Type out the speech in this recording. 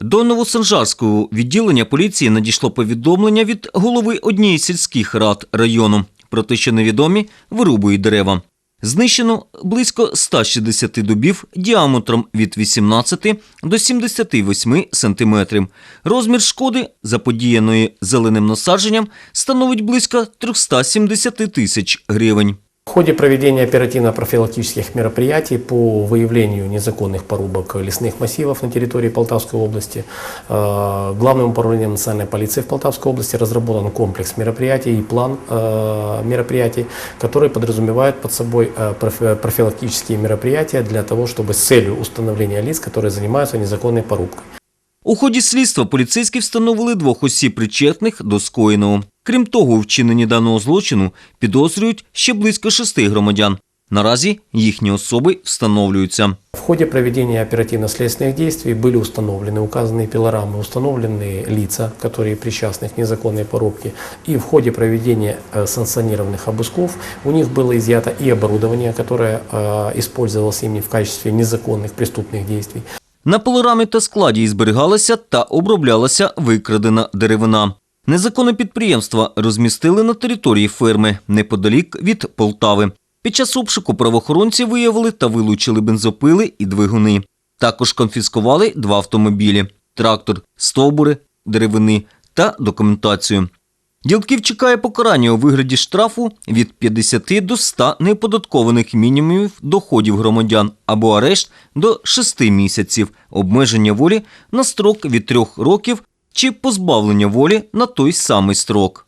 До Новосанжарського відділення поліції надійшло повідомлення від голови однієї сільських рад району про те, що невідомі вирубують дерева. Знищено близько 160 дубів діаметром від 18 до 78 сантиметрів. Розмір шкоди, заподіяної зеленим насадженням, становить близько 370 тисяч гривень. В ходе проведения оперативно-профилактических мероприятий по выявлению незаконных порубок лесных массивов на территории Полтавской области э, Главным управлением национальной полиции в Полтавской области разработан комплекс мероприятий и план э, мероприятий, который подразумевает под собой э, профи- профилактические мероприятия для того, чтобы с целью установления лиц, которые занимаются незаконной порубкой. У ході слідства поліцейські встановили двох осіб причетних до скоєного. Крім того, у вчиненні даного злочину підозрюють ще близько шести громадян. Наразі їхні особи встановлюються. В ходе проведения оперативно-следственных действий были установлены указанные пилорамы, установлены лица, которые причастны к незаконной порубке. И в ходе проведения э, санкционированных обысков у них было изъято и оборудование, которое э, использовалось ими в качестве незаконных преступных действий. На полорамі та складі зберігалася та оброблялася викрадена деревина. Незаконне підприємство розмістили на території ферми неподалік від Полтави. Під час обшуку правоохоронці виявили та вилучили бензопили і двигуни. Також конфіскували два автомобілі: трактор, стовбури, деревини та документацію. Ділків чекає покарання у вигляді штрафу від 50 до 100 неоподаткованих мінімумів доходів громадян або арешт до 6 місяців, обмеження волі на строк від 3 років чи позбавлення волі на той самий строк.